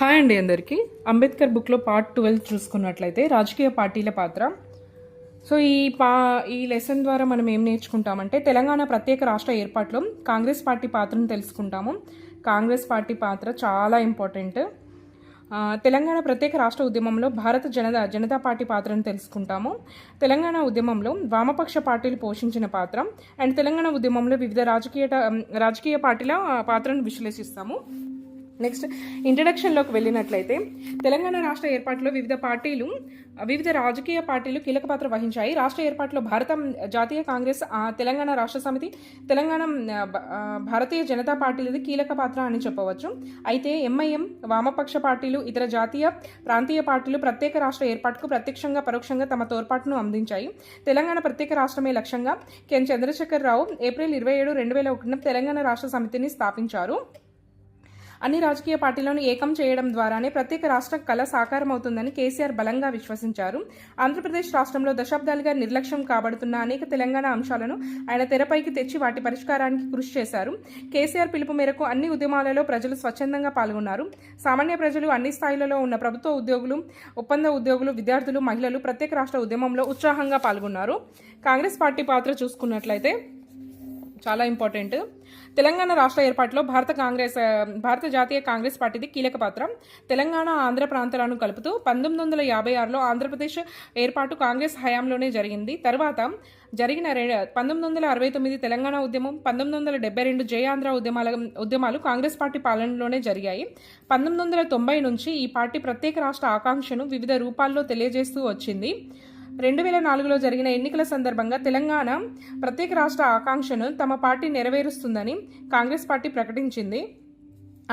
Hi అండి అందరికీ. అంబేద్కర్ బుక్లో పార్ట్ ట్వెల్వ్ చూసుకున్నట్లయితే రాజకీయ పార్టీల పాత్ర. సో ఈ పా ఈ లెసన్ ద్వారా మనం ఏం నేర్చుకుంటామంటే తెలంగాణ ప్రత్యేక రాష్ట్ర ఏర్పాటులో కాంగ్రెస్ పార్టీ పాత్రను తెలుసుకుంటాము. కాంగ్రెస్ పార్టీ పాత్ర చాలా ఇంపార్టెంట్ తెలంగాణ ప్రత్యేక రాష్ట్ర ఉద్యమంలో భారత జనతా జనతా పార్టీ పాత్రను తెలుసుకుంటాము. తెలంగాణ ఉద్యమంలో వామపక్ష పార్టీలు పోషించిన పాత్ర అండ్ తెలంగాణ ఉద్యమంలో వివిధ రాజకీయ రాజకీయ పార్టీల పాత్రను విశ్లేషిస్తాము. నెక్స్ట్ ఇంట్రడక్షన్లోకి వెళ్ళినట్లయితే తెలంగాణ రాష్ట్ర ఏర్పాటులో వివిధ పార్టీలు వివిధ రాజకీయ పార్టీలు కీలక పాత్ర వహించాయి. రాష్ట్ర ఏర్పాటులో భారత జాతీయ కాంగ్రెస్ తెలంగాణ రాష్ట్ర సమితి తెలంగాణ భారతీయ జనతా పార్టీలది కీలక పాత్ర అని చెప్పవచ్చు. అయితే ఎంఐఎం వామపక్ష పార్టీలు ఇతర జాతీయ ప్రాంతీయ పార్టీలు ప్రత్యేక రాష్ట్ర ఏర్పాటుకు ప్రత్యక్షంగా పరోక్షంగా తమ తోడ్పాటును అందించాయి. తెలంగాణ ప్రత్యేక రాష్ట్రమే లక్ష్యంగా కెన్ చంద్రశేఖర్ రావు ఏప్రిల్ ఇరవై ఏడు రెండు వేల ఒకటిన తెలంగాణ రాష్ట్ర సమితిని స్థాపించారు. అన్ని రాజకీయ పార్టీలను ఏకం చేయడం ద్వారానే ప్రత్యేక రాష్ట్ర కళ సాకారం అవుతుందని కేసీఆర్ బలంగా విశ్వసించారు. ఆంధ్రప్రదేశ్ రాష్ట్రంలో దశాబ్దాలుగా నిర్లక్ష్యం కాబడుతున్న అనేక తెలంగాణ అంశాలను ఆయన తెరపైకి తెచ్చి వాటి పరిష్కారానికి కృషి చేశారు. కేసీఆర్ పిలుపు మేరకు అన్ని ఉద్యమాలలో ప్రజలు స్వచ్ఛందంగా పాల్గొన్నారు. సామాన్య ప్రజలు అన్ని స్థాయిలలో ఉన్న ప్రభుత్వ ఉద్యోగులు ఒప్పంద ఉద్యోగులు విద్యార్థులు మహిళలు ప్రత్యేక రాష్ట్ర ఉద్యమంలో ఉత్సాహంగా పాల్గొన్నారు. కాంగ్రెస్ పార్టీ పాత్ర చూసుకున్నట్లయితే చాలా ఇంపార్టెంట్. తెలంగాణ రాష్ట్ర ఏర్పాటులో భారత కాంగ్రెస్ భారత జాతీయ కాంగ్రెస్ పార్టీది కీలక పాత్ర. తెలంగాణ ఆంధ్ర ప్రాంతాలను కలుపుతూ పంతొమ్మిది వందల యాభై ఆరులో ఆంధ్రప్రదేశ్ ఏర్పాటు కాంగ్రెస్ హయాంలోనే జరిగింది. తర్వాత జరిగిన రె పంతొమ్మిది వందల అరవై తొమ్మిది తెలంగాణ ఉద్యమం పంతొమ్మిది వందల డెబ్బై రెండు జయాంధ్ర ఉద్యమాల ఉద్యమాలు కాంగ్రెస్ పార్టీ పాలనలోనే జరిగాయి. పంతొమ్మిది వందల తొంభై నుంచి ఈ పార్టీ ప్రత్యేక రాష్ట్ర ఆకాంక్షను వివిధ రూపాల్లో తెలియజేస్తూ వచ్చింది. రెండు వేల నాలుగులో జరిగిన ఎన్నికల సందర్భంగా తెలంగాణ ప్రత్యేక రాష్ట్ర ఆకాంక్షను తమ పార్టీ నెరవేరుస్తుందని కాంగ్రెస్ పార్టీ ప్రకటించింది.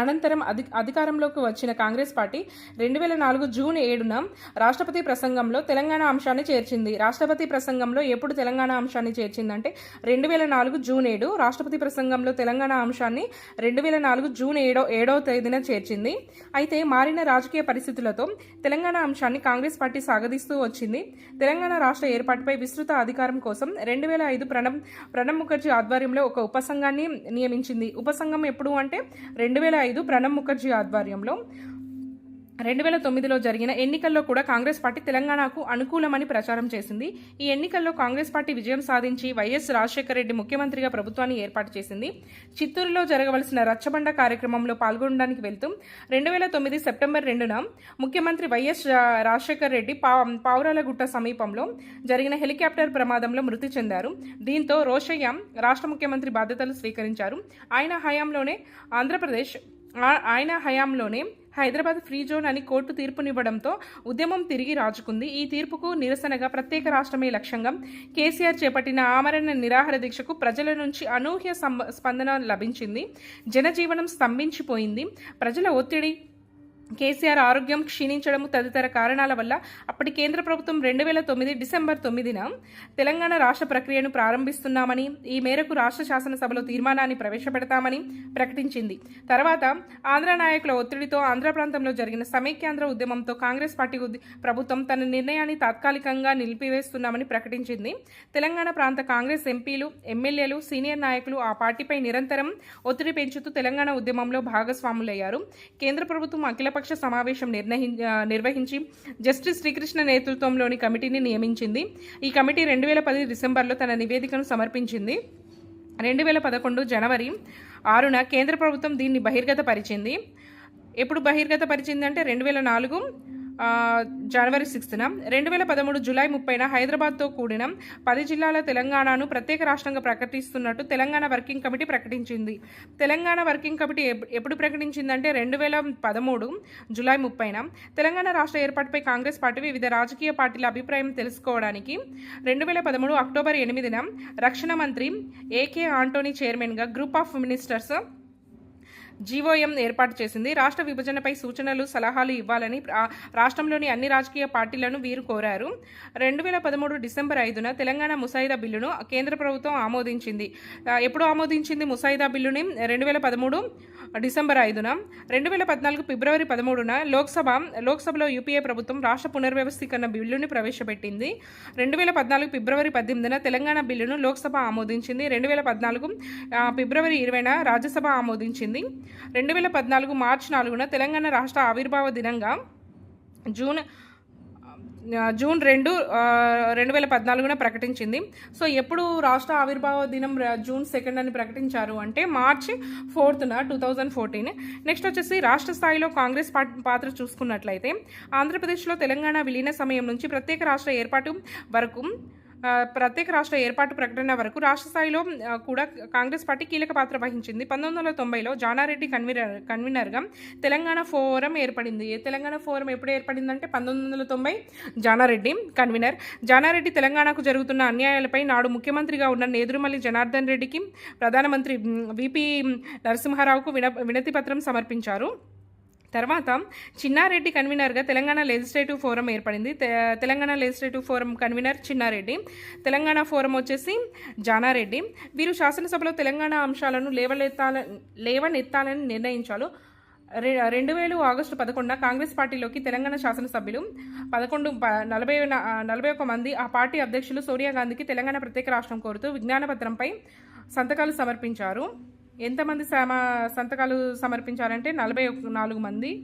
అనంతరం అధి అధికారంలోకి వచ్చిన కాంగ్రెస్ పార్టీ రెండు వేల నాలుగు జూన్ ఏడున రాష్ట్రపతి ప్రసంగంలో తెలంగాణ అంశాన్ని చేర్చింది. రాష్ట్రపతి ప్రసంగంలో ఎప్పుడు తెలంగాణ అంశాన్ని చేర్చిందంటే రెండు వేల నాలుగు జూన్ ఏడు రాష్ట్రపతి ప్రసంగంలో తెలంగాణ అంశాన్ని రెండు వేల నాలుగు జూన్ ఏడో ఏడవ తేదీన చేర్చింది. అయితే మారిన రాజకీయ పరిస్థితులతో తెలంగాణ అంశాన్ని కాంగ్రెస్ పార్టీ సాగదీస్తూ వచ్చింది. తెలంగాణ రాష్ట్ర ఏర్పాటుపై విస్తృత అధికారం కోసం రెండు వేల ఐదు ప్రణబ్ ప్రణబ్ ముఖర్జీ ఆధ్వర్యంలో ఒక ఉపసంఘాన్ని నియమించింది. ఉపసంఘం ఎప్పుడు అంటే రెండు వేల ఐదు ప్రణబ్ ముఖర్జీ ఆధ్వర్యంలో రెండు వేల తొమ్మిదిలో జరిగిన ఎన్నికల్లో కూడా కాంగ్రెస్ పార్టీ తెలంగాణకు అనుకూలమని ప్రచారం చేసింది. ఈ ఎన్నికల్లో కాంగ్రెస్ పార్టీ విజయం సాధించి వైఎస్ రాజశేఖర రెడ్డి ముఖ్యమంత్రిగా ప్రభుత్వాన్ని ఏర్పాటు చేసింది. చిత్తూరులో జరగవలసిన రచ్చబండ కార్యక్రమంలో పాల్గొనడానికి వెళ్తూ రెండు వేల తొమ్మిది సెప్టెంబర్ రెండున ముఖ్యమంత్రి వైఎస్ రాజశేఖర రెడ్డి పా పావురాలగుట్ట సమీపంలో జరిగిన హెలికాప్టర్ ప్రమాదంలో మృతి చెందారు. దీంతో రోషయ్య రాష్ట్ర ముఖ్యమంత్రి బాధ్యతలు స్వీకరించారు. ఆయన హయాంలోనే ఆంధ్రప్రదేశ్ ఆయన హయాంలోనే హైదరాబాద్ ఫ్రీ జోన్ అని కోర్టు తీర్పునివ్వడంతో ఉద్యమం తిరిగి రాజుకుంది. ఈ తీర్పుకు నిరసనగా ప్రత్యేక రాష్ట్రమే లక్ష్యంగా కేసీఆర్ చేపట్టిన ఆమరణ నిరాహార దీక్షకు ప్రజల నుంచి అనూహ్య స్పందన లభించింది. జనజీవనం స్తంభించిపోయింది. ప్రజల ఒత్తిడి కేసీఆర్ ఆరోగ్యం క్షీణించడం తదితర కారణాల వల్ల అప్పటి కేంద్ర ప్రభుత్వం రెండు వేల తొమ్మిది డిసెంబర్ తొమ్మిదిన తెలంగాణ రాష్ట్ర ప్రక్రియను ప్రారంభిస్తున్నామని ఈ మేరకు రాష్ట్ర శాసనసభలో తీర్మానాన్ని ప్రవేశపెడతామని ప్రకటించింది. తర్వాత ఆంధ్ర నాయకుల ఒత్తిడితో ఆంధ్ర ప్రాంతంలో జరిగిన సమైక్యాంధ్ర ఉద్యమంతో కాంగ్రెస్ పార్టీ ప్రభుత్వం తన నిర్ణయాన్ని తాత్కాలికంగా నిలిపివేస్తున్నామని ప్రకటించింది. తెలంగాణ ప్రాంత కాంగ్రెస్ ఎంపీలు ఎమ్మెల్యేలు సీనియర్ నాయకులు ఆ పార్టీపై నిరంతరం ఒత్తిడి పెంచుతూ తెలంగాణ ఉద్యమంలో భాగస్వాములయ్యారు. కేంద్ర ప్రభుత్వం అఖిల ఏకపక్ష సమావేశం నిర్ణయి నిర్వహించి జస్టిస్ శ్రీకృష్ణ నేతృత్వంలోని కమిటీని నియమించింది. ఈ కమిటీ రెండు వేల పది డిసెంబర్లో తన నివేదికను సమర్పించింది. రెండు వేల పదకొండు జనవరి ఆరున కేంద్ర ప్రభుత్వం దీన్ని బహిర్గతపరిచింది. ఎప్పుడు బహిర్గతపరిచింది అంటే రెండు వేల నాలుగు జనవరి సిక్స్త్న రెండు వేల పదమూడు జూలై ముప్పైన హైదరాబాద్తో కూడిన పది జిల్లాల తెలంగాణను ప్రత్యేక రాష్ట్రంగా ప్రకటిస్తున్నట్టు తెలంగాణ వర్కింగ్ కమిటీ ప్రకటించింది. తెలంగాణ వర్కింగ్ కమిటీ ఎప్పుడు ప్రకటించిందంటే రెండు వేల పదమూడు జూలై ముప్పైన. తెలంగాణ రాష్ట్ర ఏర్పాటుపై కాంగ్రెస్ పార్టీ వివిధ రాజకీయ పార్టీల అభిప్రాయం తెలుసుకోవడానికి రెండు వేల పదమూడు అక్టోబర్ ఎనిమిదిన రక్షణ మంత్రి ఏకే ఆంటోనీ చైర్మన్గా గ్రూప్ ఆఫ్ మినిస్టర్స్ జీవోఎం ఏర్పాటు చేసింది. రాష్ట్ర విభజనపై సూచనలు సలహాలు ఇవ్వాలని రాష్ట్రంలోని అన్ని రాజకీయ పార్టీలను వీరు కోరారు. రెండు వేల పదమూడు డిసెంబర్ ఐదున తెలంగాణ ముసాయిదా బిల్లును కేంద్ర ప్రభుత్వం ఆమోదించింది. ఎప్పుడు ఆమోదించింది ముసాయిదా బిల్లుని? రెండు వేల పదమూడు డిసెంబర్ ఐదున. రెండు వేల పద్నాలుగు ఫిబ్రవరి పదమూడున లోక్సభ లోక్సభలో యూపీఏ ప్రభుత్వం రాష్ట్ర పునర్వ్యవస్థీకరణ బిల్లుని ప్రవేశపెట్టింది. రెండు వేల పద్నాలుగు ఫిబ్రవరి పద్దెనిమిదిన తెలంగాణ బిల్లును లోక్సభ ఆమోదించింది. రెండు వేల పద్నాలుగు ఫిబ్రవరి ఇరవైన రాజ్యసభ ఆమోదించింది. రెండు వేల పద్నాలుగు మార్చి నాలుగున తెలంగాణ రాష్ట్ర ఆవిర్భావ దినంగా జూన్ జూన్ రెండు రెండు వేల పద్నాలుగున ప్రకటించింది. సో ఎప్పుడు రాష్ట్ర ఆవిర్భావ దినం జూన్ సెకండ్ అని ప్రకటించారు అంటే మార్చి ఫోర్త్న టూ థౌజండ్ ఫోర్టీన్. నెక్స్ట్ వచ్చేసి రాష్ట్ర స్థాయిలో కాంగ్రెస్ పార్టీ పాత్ర చూసుకున్నట్లయితే ఆంధ్రప్రదేశ్లో తెలంగాణ విలీన సమయం నుంచి ప్రత్యేక రాష్ట్ర ఏర్పాటు వరకు ప్రత్యేక రాష్ట్ర ఏర్పాటు ప్రకటన వరకు రాష్ట్ర స్థాయిలో కూడా కాంగ్రెస్ పార్టీ కీలక పాత్ర వహించింది. పంతొమ్మిది వందల తొంభైలో జానారెడ్డి కన్వీనర్ కన్వీనర్గా తెలంగాణ ఫోరం ఏర్పడింది. ఏ తెలంగాణ ఫోరం ఎప్పుడు ఏర్పడిందంటే పంతొమ్మిది వందల తొంభై జానారెడ్డి కన్వీనర్. జానారెడ్డి తెలంగాణకు జరుగుతున్న అన్యాయాలపై నాడు ముఖ్యమంత్రిగా ఉన్న నేదురుమల్లి జనార్దన్ రెడ్డికి ప్రధానమంత్రి విపి నరసింహారావుకు విన వినతి పత్రం సమర్పించారు. తర్వాత చిన్నారెడ్డి కన్వీనర్గా తెలంగాణ లెజిస్లేటివ్ ఫోరం ఏర్పడింది. Telangana legislative forum convener Chinna Reddy Telangana forum వచ్చేసి జానారెడ్డి. వీరు శాసనసభలో తెలంగాణ అంశాలను లేవలెత్తాల లేవనెత్తాలని నిర్ణయించారు. రె- రెండు వేలు ఆగస్టు పదకొండున కాంగ్రెస్ పార్టీలోకి తెలంగాణ శాసనసభ్యులు పదకొండు ప- నలభై నలభై ఒక మంది ఆ పార్టీ అధ్యక్షులు సోనియా గాంధీకి తెలంగాణ ప్రత్యేక రాష్ట్రం కోరుతూ విజ్ఞాన పత్రంపై సంతకాలు సమర్పించారు. ఎంతమంది సమ సంతకాలు సమర్పించారంటే నలభై ఒక నాలుగు మంది.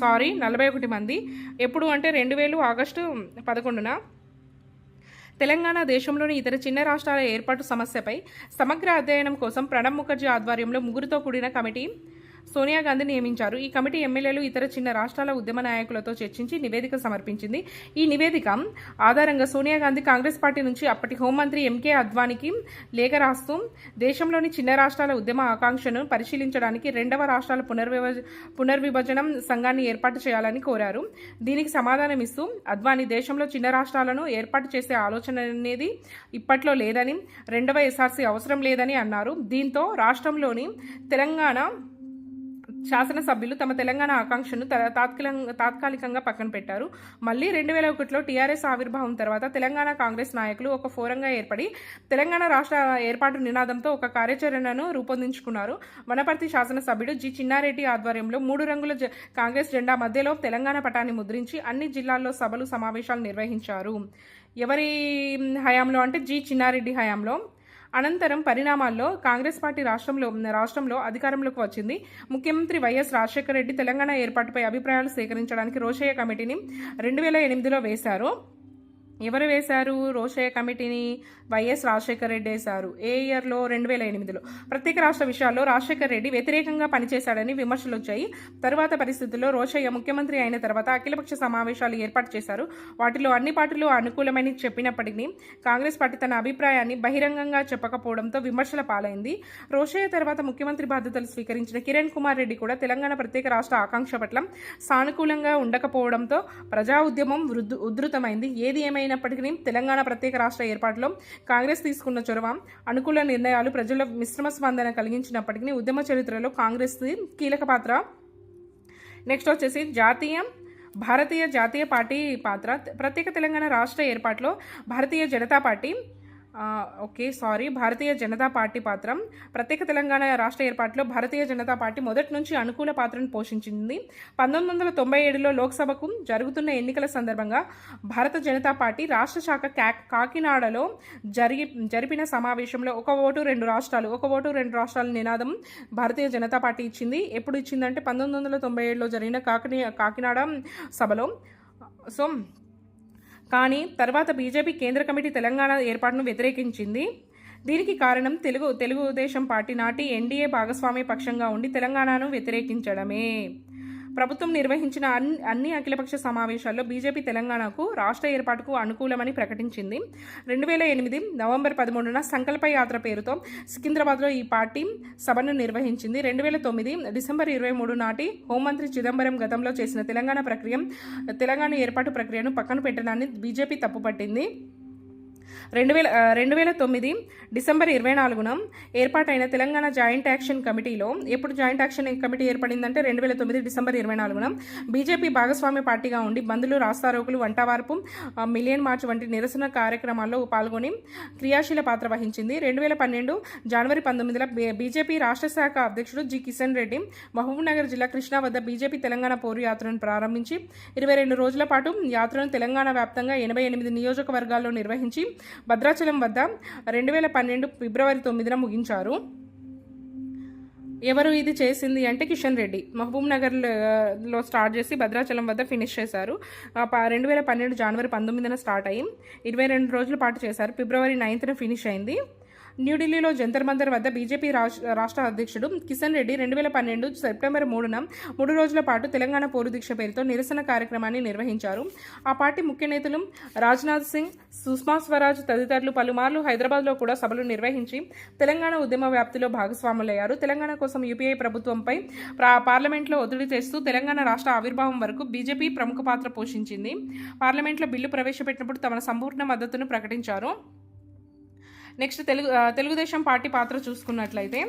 సారీ నలభై ఒకటి మంది. ఎప్పుడు అంటే రెండు వేలు ఆగస్టు పదకొండున. తెలంగాణ దేశంలోని ఇతర చిన్న రాష్ట్రాల ఏర్పాటు సమస్యపై సమగ్ర అధ్యయనం కోసం ప్రణబ్ ముఖర్జీ ఆధ్వర్యంలో ముగ్గురుతో కూడిన కమిటీ సోనియా గాంధీ నియమించారు. ఈ కమిటీ ఎమ్మెల్యేలు ఇతర చిన్న రాష్ట్రాల ఉద్యమ నాయకులతో చర్చించి నివేదిక సమర్పించింది. ఈ నివేదిక ఆధారంగా సోనియా గాంధీ కాంగ్రెస్ పార్టీ నుంచి అప్పటి హోంమంత్రి ఎంకే అద్వానికి లేఖ రాస్తూ దేశంలోని చిన్న రాష్ట్రాల ఉద్యమ ఆకాంక్షను పరిశీలించడానికి రెండవ రాష్ట్రాల పునర్విభజ పునర్విభజనం సంఘాన్ని ఏర్పాటు చేయాలని కోరారు. దీనికి సమాధానం ఇస్తూ అద్వానీ దేశంలో చిన్న రాష్ట్రాలను ఏర్పాటు చేసే ఆలోచన అనేది ఇప్పట్లో లేదని రెండవ ఎస్ఆర్సీ అవసరం లేదని అన్నారు. దీంతో రాష్ట్రంలోని తెలంగాణ శాసనసభ్యులు తమ తెలంగాణ ఆకాంక్షను త- తాత్కాలికంగా తాత్కాలికంగా పక్కన పెట్టారు. మళ్ళీ రెండు వేల ఒకటిలో టీఆర్ఎస్ ఆవిర్భావం తర్వాత తెలంగాణ కాంగ్రెస్ నాయకులు ఒక ఫోరంగా ఏర్పడి తెలంగాణ రాష్ట్ర ఏర్పాటు నినాదంతో ఒక కార్యాచరణను రూపొందించుకున్నారు. వనపర్తి శాసనసభ్యుడు జి చిన్నారెడ్డి ఆధ్వర్యంలో మూడు రంగుల జ- కాంగ్రెస్ జెండా మధ్యలో తెలంగాణ పటాన్ని ముద్రించి అన్ని జిల్లాల్లో సభలు సమావేశాలు నిర్వహించారు. ఎవరి హయాంలో అంటే జి చిన్నారెడ్డి హయాంలో అనంతరం పరిణామాల్లో కాంగ్రెస్ పార్టీ రాష్ట్రంలో రాష్ట్రంలో అధికారంలోకి వచ్చింది. ముఖ్యమంత్రి వైఎస్ రాజశేఖర రెడ్డి తెలంగాణ ఏర్పాటుపై అభిప్రాయాలు సేకరించడానికి రోషయ్య కమిటీని రెండు వేల ఎనిమిదిలో వేశారు. ఎవరు వేశారు? రోషయ్య కమిటీని వైఎస్ రాజశేఖర రెడ్డి వేశారు. ఏ ఇయర్లో రెండు వేల ఎనిమిదిలో. ప్రత్యేక రాష్ట్ర విషయాల్లో రాజశేఖర రెడ్డి వ్యతిరేకంగా పనిచేశాడని విమర్శలు వచ్చాయి. తరువాత పరిస్థితుల్లో రోషయ్య ముఖ్యమంత్రి అయిన తర్వాత అఖిలపక్ష సమావేశాలు ఏర్పాటు చేశారు. వాటిలో అన్ని పార్టీలు అనుకూలమని చెప్పినప్పటికీ కాంగ్రెస్ పార్టీ తన అభిప్రాయాన్ని బహిరంగంగా చెప్పకపోవడంతో విమర్శల పాలైంది. రోషయ్య తర్వాత ముఖ్యమంత్రి బాధ్యతలు స్వీకరించిన కిరణ్ కుమార్ రెడ్డి కూడా తెలంగాణ ప్రత్యేక రాష్ట్ర ఆకాంక్ష పట్ల సానుకూలంగా ఉండకపోవడంతో ప్రజా ఉద్యమం వృద్ధు ఉధృతమైంది. ఏది ఏమైనా అయినప్పటికీ తెలంగాణ ప్రత్యేక రాష్ట్ర ఏర్పాటులో కాంగ్రెస్ తీసుకున్న చొరవ అనుకూల నిర్ణయాలు ప్రజల్లో మిశ్రమ స్పందన కలిగించినప్పటికీ ఉద్యమ చరిత్రలో కాంగ్రెస్ కీలక పాత్ర. నెక్స్ట్ వచ్చేసి జాతీయ భారతీయ జాతీయ పార్టీ పాత్ర. ప్రత్యేక తెలంగాణ రాష్ట్ర ఏర్పాటులో Bharatiya Janata party okay sorry. Bharatiya Janata party పాత్ర. ప్రత్యేక తెలంగాణ రాష్ట్ర ఏర్పాటులో భారతీయ జనతా పార్టీ మొదటి నుంచి అనుకూల పాత్రను పోషించింది. పంతొమ్మిది వందల తొంభై ఏడులో లోక్సభకు జరుగుతున్న ఎన్నికల సందర్భంగా భారత జనతా పార్టీ రాష్ట్ర శాఖ కా- కాకినాడలో జరిగి జరిపిన సమావేశంలో ఒక ఓటు రెండు రాష్ట్రాలు ఒక ఓటు రెండు రాష్ట్రాల నినాదం భారతీయ జనతా పార్టీ ఇచ్చింది. ఎప్పుడు ఇచ్చిందంటే పంతొమ్మిది వందల తొంభై ఏడులో జరిగిన కాకినాడ సభలో. సో కానీ తర్వాత బీజేపీ కేంద్ర కమిటీ తెలంగాణ ఏర్పాటును వ్యతిరేకించింది. దీనికి కారణం తెలుగు తెలుగుదేశం పార్టీ నాటి ఎన్డీఏ భాగస్వామ్య పక్షంగా ఉండి తెలంగాణను వ్యతిరేకించడమే. ప్రభుత్వం నిర్వహించిన అన్ని అన్ని అఖిలపక్ష సమావేశాల్లో బీజేపీ తెలంగాణకు రాష్ట్ర ఏర్పాటుకు అనుకూలమని ప్రకటించింది. రెండు వేల ఎనిమిది నవంబర్ పదమూడున సంకల్ప యాత్ర పేరుతో సికింద్రాబాద్లో ఈ పార్టీ సభను నిర్వహించింది. రెండు వేల తొమ్మిది డిసెంబర్ ఇరవై మూడు నాటి హోంమంత్రి చిదంబరం గతంలో చేసిన తెలంగాణ ప్రక్రియ తెలంగాణ ఏర్పాటు ప్రక్రియను పక్కన పెట్టడాన్ని బీజేపీ తప్పుపట్టింది. రెండు వేల రెండు వేల తొమ్మిది డిసెంబర్ ఇరవై నాలుగున ఏర్పాటైన తెలంగాణ జాయింట్ యాక్షన్ కమిటీలో ఎప్పుడు జాయింట్ యాక్షన్ కమిటీ ఏర్పడిందంటే రెండు వేల తొమ్మిది డిసెంబర్ ఇరవై నాలుగున బీజేపీ భాగస్వామ్య పార్టీగా ఉండి బంధులు రాస్తారోకులు వంటవార్పు మిలియన్ మార్చ్ వంటి నిరసన కార్యక్రమాల్లో పాల్గొని క్రియాశీల పాత్ర వహించింది. రెండు వేల పన్నెండు జనవరి పంతొమ్మిదిలో బీజేపీ రాష్ట్ర శాఖ అధ్యక్షుడు జి కిషన్ రెడ్డి మహబూబ్నగర్ జిల్లా కృష్ణా వద్ద బీజేపీ తెలంగాణ పోరు యాత్రను ప్రారంభించి ఇరవై రెండు రోజుల పాటు యాత్రను తెలంగాణ వ్యాప్తంగా ఎనభై ఎనిమిది నియోజకవర్గాల్లో నిర్వహించి భద్రాచలం వద్ద రెండు వేల పన్నెండు ఫిబ్రవరి తొమ్మిదిన ముగించారు. ఎవరు ఇది చేసింది అంటే కిషన్ రెడ్డి. మహబూబ్ నగర్లో స్టార్ట్ చేసి భద్రాచలం వద్ద ఫినిష్ చేశారు. రెండు వేల పన్నెండు జనవరి పంతొమ్మిదిన స్టార్ట్ అయ్యి ఇరవై రెండు రోజుల పాటు చేశారు. ఫిబ్రవరి నైన్త్న ఫినిష్ అయింది. న్యూఢిల్లీలో జంతర్ మంతర్ వద్ద బీజేపీ రాష్ట్ర రాష్ట్ర అధ్యక్షుడు కిషన్ రెడ్డి రెండు వేల పన్నెండు సెప్టెంబర్ మూడున మూడు రోజుల పాటు తెలంగాణ పోరు దీక్ష పేరుతో నిరసన కార్యక్రమాన్ని నిర్వహించారు. ఆ పార్టీ ముఖ్య నేతలు రాజ్నాథ్ సింగ్ సుష్మా స్వరాజ్ తదితరులు పలుమార్లు హైదరాబాద్లో కూడా సభలు నిర్వహించి తెలంగాణ ఉద్యమ వ్యాప్తిలో భాగస్వాములయ్యారు. తెలంగాణ కోసం యూపీఐ ప్రభుత్వంపై పార్లమెంట్లో ఒత్తిడి చేస్తూ తెలంగాణ రాష్ట్ర ఆవిర్భావం వరకు బీజేపీ ప్రముఖ పాత్ర పోషించింది. పార్లమెంట్లో బిల్లు ప్రవేశపెట్టినప్పుడు తమ సంపూర్ణ మద్దతును ప్రకటించారు. నెక్స్ట్ తెలుగు తెలుగుదేశం పార్టీ పాత్ర చూసుకున్నట్లయితే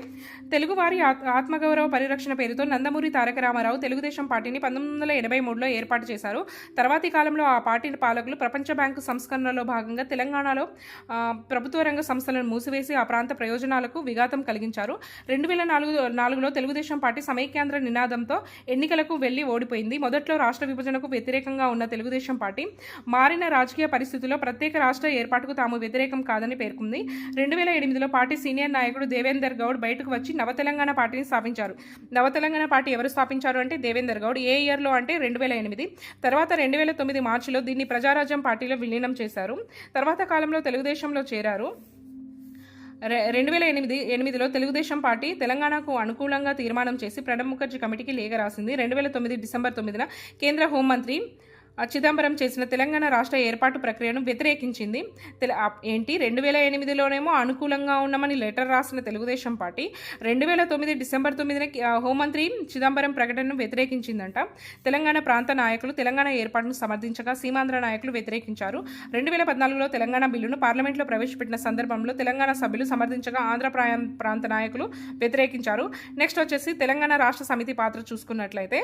తెలుగువారి ఆత్- ఆత్మగౌరవ పరిరక్షణ పేరుతో నందమూరి తారక రామారావు తెలుగుదేశం పార్టీని పంతొమ్మిది వందల ఎనభై మూడులో ఏర్పాటు చేశారు. తర్వాతి కాలంలో ఆ పార్టీ పాలకులు ప్రపంచ బ్యాంకు సంస్కరణలో భాగంగా తెలంగాణలో ప్రభుత్వ రంగ సంస్థలను మూసివేసి ఆ ప్రాంత ప్రయోజనాలకు విఘాతం కలిగించారు. రెండు వేల నాలుగు నాలుగులో తెలుగుదేశం పార్టీ సమైక్యాంధ్ర నినాదంతో ఎన్నికలకు వెళ్ళి ఓడిపోయింది. మొదట్లో రాష్ట్ర విభజనకు వ్యతిరేకంగా ఉన్న తెలుగుదేశం పార్టీ మారిన రాజకీయ పరిస్థితుల్లో ప్రత్యేక రాష్ట్ర ఏర్పాటుకు తాము వ్యతిరేకం కాదని పేర్కొంది. రెండు వేల ఎనిమిదిలో పార్టీ సీనియర్ నాయకుడు దేవేందర్ గౌడ్ బయటకు వచ్చి నవ తెలంగాణ పార్టీని స్థాపించారు. నవ తెలంగాణ పార్టీ ఎవరు స్థాపించారు అంటే దేవేందర్ గౌడ్. ఏ ఇయర్లో అంటే రెండు వేల ఎనిమిది. తర్వాత రెండు వేల తొమ్మిది మార్చిలో దీన్ని ప్రజారాజ్యం పార్టీలో విలీనం చేశారు. తర్వాత కాలంలో తెలుగుదేశంలో చేరారు. రెండు వేల ఎనిమిది ఎనిమిదిలో తెలుగుదేశం పార్టీ తెలంగాణకు అనుకూలంగా తీర్మానం చేసి ప్రణబ్ ముఖర్జీ కమిటీకి లేఖ రాసింది. రెండు వేల తొమ్మిది డిసెంబర్ తొమ్మిదిన కేంద్ర హోంమంత్రి చిదంబరం చేసిన తెలంగాణ రాష్ట్ర ఏర్పాటు ప్రక్రియను వ్యతిరేకించింది. తెల ఏంటి? రెండు వేల ఎనిమిదిలోనేమో అనుకూలంగా ఉన్నామని లెటర్ రాసిన తెలుగుదేశం పార్టీ రెండు వేల తొమ్మిది డిసెంబర్ తొమ్మిదిన హోంమంత్రి చిదంబరం ప్రకటనను వ్యతిరేకించిందంట. తెలంగాణ ప్రాంత నాయకులు తెలంగాణ ఏర్పాటును సమర్థించగా సీమాంధ్ర నాయకులు వ్యతిరేకించారు. రెండు వేల పద్నాలుగులో తెలంగాణ బిల్లును పార్లమెంట్లో ప్రవేశపెట్టిన సందర్భంలో తెలంగాణ సభ్యులు సమర్థించగా ఆంధ్ర ప్రాంత నాయకులు వ్యతిరేకించారు. నెక్స్ట్ వచ్చేసి తెలంగాణ రాష్ట్ర సమితి పాత్ర చూసుకున్నట్లయితే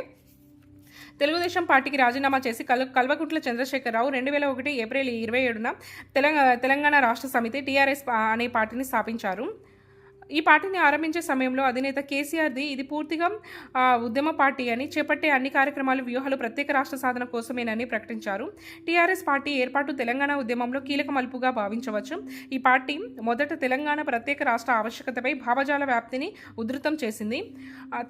తెలుగుదేశం పార్టీకి రాజీనామా చేసి కల్ కల్వకుట్ల చంద్రశేఖరరావు రెండు వేల ఒకటి ఏప్రిల్ ఇరవై ఏడున తెలంగాణ తెలంగాణ రాష్ట్ర సమితి టీఆర్ఎస్ అనే పార్టీని స్థాపించారు. ఈ పార్టీని ఆరంభించే సమయంలో అధినేత కేసీఆర్ది ఇది పూర్తిగా ఉద్యమ పార్టీ అని చేపట్టే అన్ని కార్యక్రమాలు వ్యూహాలు ప్రత్యేక రాష్ట్ర సాధన కోసమేనని ప్రకటించారు. టీఆర్ఎస్ పార్టీ ఏర్పాటు తెలంగాణ ఉద్యమంలో కీలక మలుపుగా భావించవచ్చు. ఈ పార్టీ మొదట తెలంగాణ ప్రత్యేక రాష్ట్ర ఆవశ్యకతపై భావజాల వ్యాప్తిని ఉధృతం చేసింది.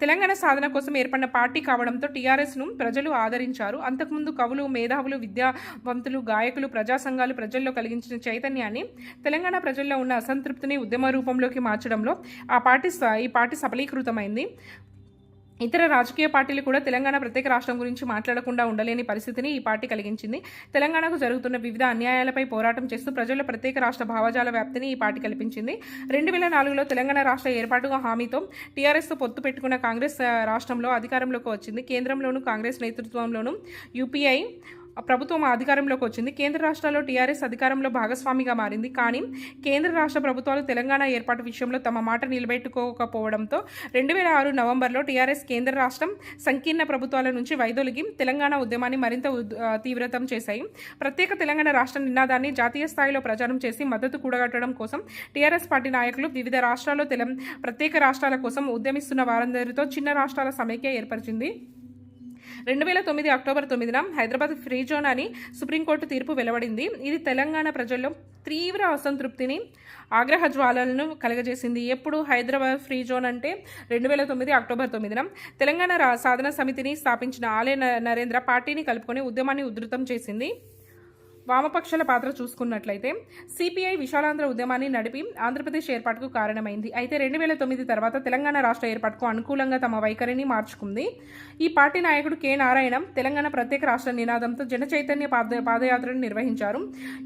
తెలంగాణ సాధన కోసం ఏర్పడిన పార్టీ కావడంతో టీఆర్ఎస్ను ప్రజలు ఆదరించారు. అంతకుముందు కవులు మేధావులు విద్యావంతులు గాయకులు ప్రజా సంఘాలు ప్రజల్లో కలిగించిన చైతన్యాన్ని తెలంగాణ ప్రజల్లో ఉన్న అసంతృప్తిని ఉద్యమ రూపంలోకి మార్చడంలో ఆ పార్టీ స- ఈ పార్టీ సఫలీకృతమైంది ఇతర రాజకీయ పార్టీలు కూడా తెలంగాణ ప్రత్యేక రాష్ట్రం గురించి మాట్లాడకుండా ఉండలేని పరిస్థితిని ఈ పార్టీ కలిగించింది. తెలంగాణకు జరుగుతున్న వివిధ అన్యాయాలపై పోరాటం చేస్తూ ప్రజల ప్రత్యేక రాష్ట్ర భావజాల వ్యాప్తిని ఈ పార్టీ కల్పించింది. రెండు వేల నాలుగులో తెలంగాణ రాష్ట్ర ఏర్పాటుగా హామీతో టీఆర్ఎస్తో పొత్తు పెట్టుకున్న కాంగ్రెస్ రాష్ట్రంలో అధికారంలోకి వచ్చింది. కేంద్రంలోనూ కాంగ్రెస్ నేతృత్వంలోనూ యూపీఐ ప్రభుత్వం అధికారంలోకి వచ్చింది. కేంద్ర రాష్ట్రాల్లో టీఆర్ఎస్ అధికారంలో భాగస్వామిగా మారింది. కానీ కేంద్ర రాష్ట్ర ప్రభుత్వాలు తెలంగాణ ఏర్పాటు విషయంలో తమ మాట నిలబెట్టుకోకపోవడంతో రెండు వేల ఆరు నవంబర్లో టీఆర్ఎస్ కేంద్ర రాష్ట్రం సంకీర్ణ ప్రభుత్వాల నుంచి వైదొలిగి తెలంగాణ ఉద్యమాన్ని మరింత ఉద్- తీవ్రతం చేశాయి. ప్రత్యేక తెలంగాణ రాష్ట్ర నినాదాన్ని జాతీయ స్థాయిలో ప్రచారం చేసి మద్దతు కూడగట్టడం కోసం టీఆర్ఎస్ పార్టీ నాయకులు వివిధ రాష్ట్రాల్లో తెలం ప్రత్యేక రాష్ట్రాల కోసం ఉద్యమిస్తున్న వారందరితో చిన్న రాష్ట్రాల సమైక్య ఏర్పరిచింది. రెండు వేల తొమ్మిది అక్టోబర్ తొమ్మిదిన హైదరాబాద్ ఫ్రీ జోన్ అని సుప్రీంకోర్టు తీర్పు వెలువడింది. ఇది తెలంగాణ ప్రజల్లో తీవ్ర అసంతృప్తిని ఆగ్రహ జ్వాలలను కలగజేసింది. ఎప్పుడు హైదరాబాద్ ఫ్రీ జోన్ అంటే రెండు వేల తొమ్మిది అక్టోబర్ తొమ్మిదిన తెలంగాణ సాధన సమితిని స్థాపించిన ఆలయ నరేంద్ర పార్టీని కలుపుకొని ఉద్యమాన్ని ఉధృతం చేసింది. వామపక్షాల పాత్ర చూసుకున్నట్లయితే సిపిఐ విశాలాంధ్ర ఉద్యమాన్ని నడిపి ఆంధ్రప్రదేశ్ ఏర్పాటుకు కారణమైంది. అయితే రెండు వేల తొమ్మిది తర్వాత తెలంగాణ రాష్ట్ర ఏర్పాటుకు అనుకూలంగా తమ వైఖరిని మార్చుకుంది. ఈ పార్టీ నాయకుడు కె నారాయణ తెలంగాణ ప్రత్యేక రాష్ట్ర నినాదంతో జన చైతన్య పాద పాదయాత్రను నిర్వహించారు.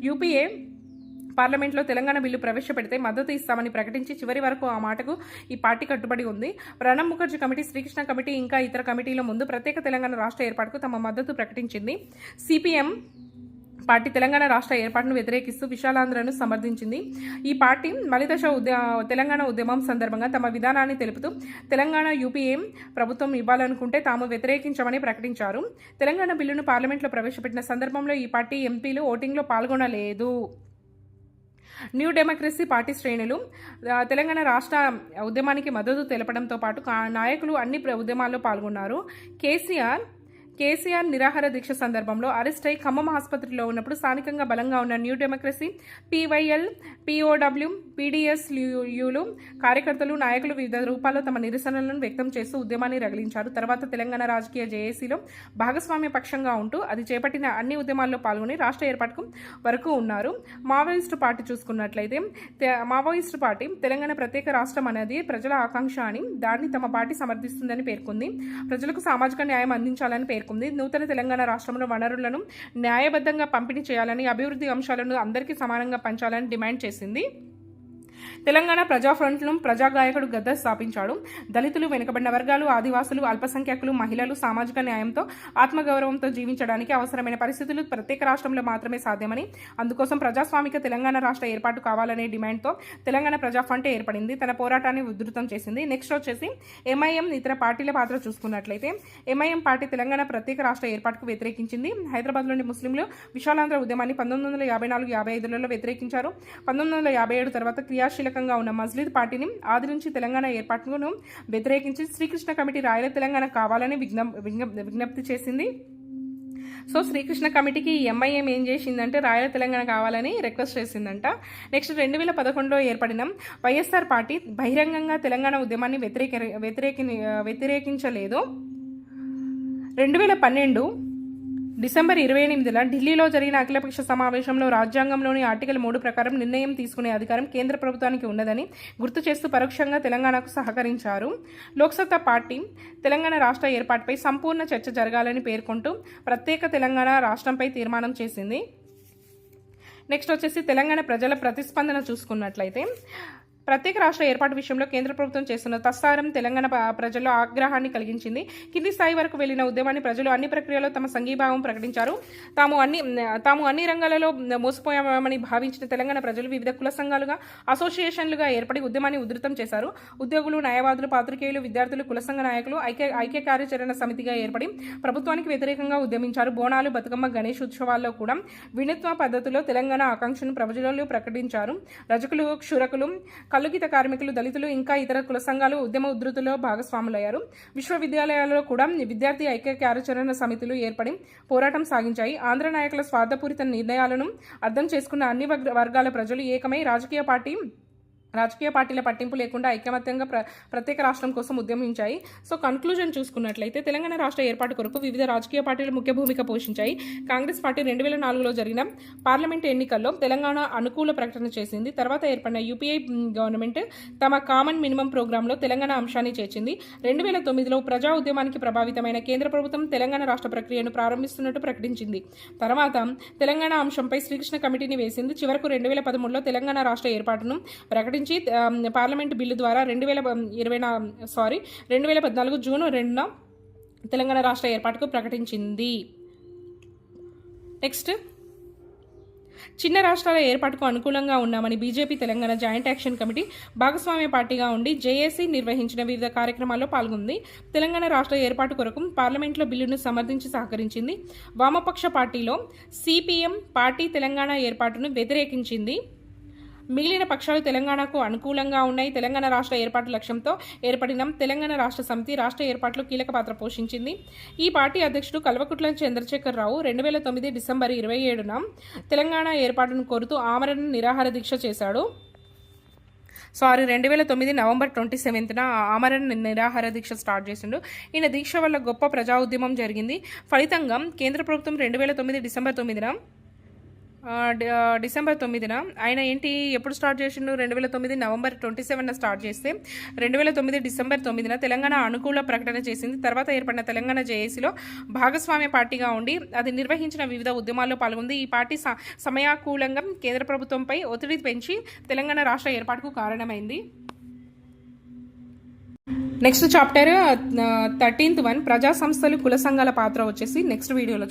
యూపీఏ పార్లమెంట్లో తెలంగాణ బిల్లు ప్రవేశపెడితే మద్దతు ఇస్తామని ప్రకటించి చివరి వరకు ఆ మాటకు ఈ పార్టీ కట్టుబడి ఉంది. ప్రణబ్ ముఖర్జీ కమిటీ శ్రీకృష్ణ కమిటీ ఇంకా ఇతర కమిటీల ముందు ప్రత్యేక తెలంగాణ రాష్ట్ర ఏర్పాటుకు తమ మద్దతు ప్రకటించింది. సిపిఎం పార్టీ తెలంగాణ రాష్ట్ర ఏర్పాటును వ్యతిరేకిస్తూ విశాలాంధ్రను సమర్థించింది. ఈ పార్టీ మలిదశ ఉద్య తెలంగాణ ఉద్యమం సందర్భంగా తమ విధానాన్ని తెలుపుతూ తెలంగాణ యూపీఏ ప్రభుత్వం ఇవ్వాలనుకుంటే తాము వ్యతిరేకించమని ప్రకటించారు. తెలంగాణ బిల్లును పార్లమెంట్లో ప్రవేశపెట్టిన సందర్భంలో ఈ పార్టీ ఎంపీలు ఓటింగ్లో పాల్గొనలేదు. న్యూ డెమోక్రసీ పార్టీ శ్రేణులు తెలంగాణ రాష్ట్ర ఉద్యమానికి మద్దతు తెలపడంతో పాటు నాయకులు అన్ని ప్ర- ఉద్యమాల్లో పాల్గొన్నారు. కేసీఆర్ కేసీఆర్ నిరాహార దీక్ష సందర్భంలో అరెస్ట్ అయి ఖమ్మం ఆసుపత్రిలో ఉన్నప్పుడు స్థానికంగా బలంగా ఉన్న న్యూ డెమోక్రసీ పీవైఎల్ పీఓడబ్ల్యూ పీడీఎస్ యూలు కార్యకర్తలు నాయకులు వివిధ రూపాల్లో తమ నిరసనలను వ్యక్తం చేస్తూ ఉద్యమాన్ని రగిలించారు. తర్వాత తెలంగాణ రాజకీయ జేఏసీలో భాగస్వామ్య పక్షంగా ఉంటూ అది చేపట్టిన అన్ని ఉద్యమాల్లో పాల్గొని రాష్ట్ర ఏర్పాటుకు వరకు ఉన్నారు. మావోయిస్టు పార్టీ చూసుకున్నట్లయితే తె- మావోయిస్టు పార్టీ తెలంగాణ ప్రత్యేక రాష్ట్రం అనేది ప్రజల ఆకాంక్ష అని దాన్ని తమ పార్టీ సమర్థిస్తుందని పేర్కొంది. ప్రజలకు సామాజిక న్యాయం అందించాలని పేర్కొంది నూతన తెలంగాణ రాష్ట్రంలో వనరులను న్యాయబద్ధంగా పంపిణీ చేయాలని అభివృద్ధి అంశాలను అందరికీ సమానంగా పంచాలని డిమాండ్ చేసింది. తెలంగాణ ప్రజాఫ్రంట్ను ప్రజాగాయకుడు గద్ద స్థాపించాడు. దళితులు వెనుకబడిన వర్గాలు ఆదివాసులు అల్పసంఖ్యాకులు మహిళలు సామాజిక న్యాయంతో ఆత్మగౌరవంతో జీవించడానికి అవసరమైన పరిస్థితులు ప్రత్యేక రాష్ట్రంలో మాత్రమే సాధ్యమని అందుకోసం ప్రజాస్వామిక తెలంగాణ రాష్ట్ర ఏర్పాటు కావాలనే డిమాండ్తో తెలంగాణ ప్రజా ఫ్రంట్ ఏర్పడింది. తన పోరాటాన్ని ఉధృతం చేసింది. నెక్స్ట్ వచ్చేసి ఎంఐఎం ఇతర పార్టీల పాత్ర చూసుకున్నట్లయితే ఎంఐఎం పార్టీ తెలంగాణ ప్రత్యేక రాష్ట్ర ఏర్పాటుకు వ్యతిరేకించింది. హైదరాబాద్లోని ముస్లింలు విశాలాంధ్ర ఉద్యమాన్ని పంతొమ్మిది వందల యాభై నాలుగు యాభై ఐదులలో వ్యతిరేకించారు. పంతొమ్మిది వందల యాభై ఏడు తర్వాత కీలకంగా ఉన్న మజ్లిద్ పార్టీని ఆది నుంచి తెలంగాణ ఏర్పాటును వ్యతిరేకించి శ్రీకృష్ణ కమిటీ రాయల తెలంగాణ కావాలని విజ్ఞప్తి చేసింది. సో శ్రీకృష్ణ కమిటీకి ఎంఐఎం ఏం చేసిందంటే రాయల తెలంగాణ కావాలని రిక్వెస్ట్ చేసిందంట. నెక్స్ట్ రెండు వేల పదకొండులో ఏర్పడిన వైఎస్ఆర్ పార్టీ బహిరంగంగా తెలంగాణ ఉద్యమాన్ని వ్యతిరేక వ్యతిరేకి వ్యతిరేకించలేదు. రెండు వేల పన్నెండు డిసెంబర్ ఇరవై ఎనిమిదిన ఢిల్లీలో జరిగిన అఖిలపక్ష సమావేశంలో రాజ్యాంగంలోని ఆర్టికల్ మూడు ప్రకారం నిర్ణయం తీసుకునే అధికారం కేంద్ర ప్రభుత్వానికి ఉన్నదని గుర్తు చేస్తూ పరోక్షంగా తెలంగాణకు సహకరించారు. లోక్సత్తా పార్టీ తెలంగాణ రాష్ట్ర ఏర్పాటుపై సంపూర్ణ చర్చ జరగాలని పేర్కొంటూ ప్రత్యేక తెలంగాణ రాష్ట్రంపై తీర్మానం చేసింది. నెక్స్ట్ వచ్చేసి తెలంగాణ ప్రజల ప్రతిస్పందన చూసుకున్నట్లయితే ప్రత్యేక రాష్ట్ర ఏర్పాటు విషయంలో కేంద్ర ప్రభుత్వం చేస్తున్న తస్సారం తెలంగాణ ప్రజల్లో ఆగ్రహాన్ని కలిగించింది. కింది స్థాయి వరకు వెళ్ళిన ఉద్యమాన్ని ప్రజలు అన్ని ప్రక్రియలో తమ సంఘీభావం ప్రకటించారు. తాము అన్ని తాము అన్ని రంగాలలో మోసపోయామని భావించిన తెలంగాణ ప్రజలు వివిధ కుల సంఘాలుగా అసోసియేషన్లుగా ఏర్పడి ఉద్యమాన్ని ఉధృతం చేశారు. ఉద్యోగులు న్యాయవాదులు పాత్రికేయులు విద్యార్థులు కుల సంఘ నాయకులు ఐక్య ఐక్య కార్యాచరణ సమితిగా ఏర్పడి ప్రభుత్వానికి వ్యతిరేకంగా ఉద్యమించారు. బోనాలు బతుకమ్మ గణేష్ ఉత్సవాల్లో కూడా వినూత్న పద్ధతిలో తెలంగాణ ఆకాంక్షను ప్రజలలో ప్రకటించారు. రజకులు క్షురకులు కల్లుగీత కార్మికులు దళితులు ఇంకా ఇతర కుల సంఘాలు ఉద్యమ ఉధృతిలో భాగస్వాములయ్యారు. విశ్వవిద్యాలయాల్లో కూడా విద్యార్థి ఐక్య కార్యాచరణ సమితులు ఏర్పడి పోరాటం సాగించాయి. ఆంధ్ర నాయకుల స్వార్థపూరిత నిర్ణయాలను అర్థం చేసుకున్న అన్ని వర్గ- వర్గాల ప్రజలు ఏకమై రాజకీయ పార్టీ రాజకీయ పార్టీల పట్టింపు లేకుండా ఐకమత్యంగా ప్ర ప్రత్యేక రాష్ట్రం కోసం ఉద్యమించాయి. సో కన్క్లూజన్ చూసుకున్నట్లయితే తెలంగాణ రాష్ట్ర ఏర్పాటు కొరకు వివిధ రాజకీయ పార్టీలు ముఖ్య భూమిక పోషించాయి. కాంగ్రెస్ పార్టీ రెండు వేల నాలుగులో జరిగిన పార్లమెంట్ ఎన్నికల్లో తెలంగాణ అనుకూల ప్రకటన చేసింది. తర్వాత ఏర్పడిన యూపీఐ గవర్నమెంట్ తమ కామన్ మినిమం ప్రోగ్రాంలో తెలంగాణ అంశాన్ని చేర్చింది. రెండు వేల తొమ్మిదిలో ప్రజా ఉద్యమానికి ప్రభావితమైన కేంద్ర ప్రభుత్వం తెలంగాణ రాష్ట్ర ప్రక్రియను ప్రారంభిస్తున్నట్టు ప్రకటించింది. తర్వాత తెలంగాణ అంశంపై శ్రీకృష్ణ కమిటీని వేసింది. చివరకు రెండు వేల పదమూడులో తెలంగాణ రాష్ట్ర ఏర్పాటును ప్రకటించింది ఆ, పార్లమెంటు బిల్లు ద్వారా రెండు వేల ఇరవై సారీ రెండు వేల పద్నాలుగు జూన్ రెండున తెలంగాణ రాష్ట్ర ఏర్పాటుకు ప్రకటించింది. నెక్స్ట్ చిన్న రాష్ట్రాల ఏర్పాటుకు అనుకూలంగా ఉన్నామని BJP Telangana joint action committee భాగస్వామ్య పార్టీగా ఉండి జేఏసీ నిర్వహించిన వివిధ కార్యక్రమాల్లో పాల్గొంది. తెలంగాణ రాష్ట్ర ఏర్పాటు కొరకు పార్లమెంట్లో బిల్లును సమర్థించి సహకరించింది. వామపక్ష పార్టీలో సిపిఎం పార్టీ తెలంగాణ ఏర్పాటును వ్యతిరేకించింది. మిగిలిన పక్షాలు తెలంగాణకు అనుకూలంగా ఉన్నాయి. తెలంగాణ రాష్ట్ర ఏర్పాటు లక్ష్యంతో ఏర్పడిన. తెలంగాణ రాష్ట్ర సమితి రాష్ట్ర ఏర్పాటులో కీలక పాత్ర పోషించింది. ఈ పార్టీ అధ్యక్షుడు కల్వకుట్ల చంద్రశేఖర్ రావు రెండు వేల తొమ్మిది డిసెంబర్ ఇరవై ఏడున తెలంగాణ ఏర్పాటును కోరుతూ ఆమరణ నిరాహార దీక్ష చేశాడు. సారీ రెండు వేల తొమ్మిది నవంబర్ ట్వంటీ సెవెంత్న ఆమరణ నిరాహార దీక్ష స్టార్ట్ చేసిండు. ఈయన దీక్ష వల్ల గొప్ప ప్రజా ఉద్యమం జరిగింది. ఫలితంగా కేంద్ర ప్రభుత్వం రెండు వేల తొమ్మిది డిసెంబర్ తొమ్మిదిన డిసెంబర్ తొమ్మిదిన. ఆయన ఏంటి ఎప్పుడు స్టార్ట్ చేసిండు? రెండు వేల తొమ్మిది నవంబర్ ట్వంటీ సెవెన్ స్టార్ట్ చేస్తే రెండు వేల తొమ్మిది డిసెంబర్ తొమ్మిదిన తెలంగాణ అనుకూల ప్రకటన చేసింది. తర్వాత ఏర్పడిన తెలంగాణ జేఏసీలో భాగస్వామ్య పార్టీగా ఉండి అది నిర్వహించిన వివిధ ఉద్యమాల్లో పాల్గొంది. ఈ పార్టీ స- సమయాకూలంగా కేంద్ర ప్రభుత్వంపై ఒత్తిడి పెంచి తెలంగాణ రాష్ట్ర ఏర్పాటుకు కారణమైంది. నెక్స్ట్ చాప్టర్ థర్టీన్త్ వన్ ప్రజా సంస్థలు కుల సంఘాల పాత్ర వచ్చేసి నెక్స్ట్ వీడియోలో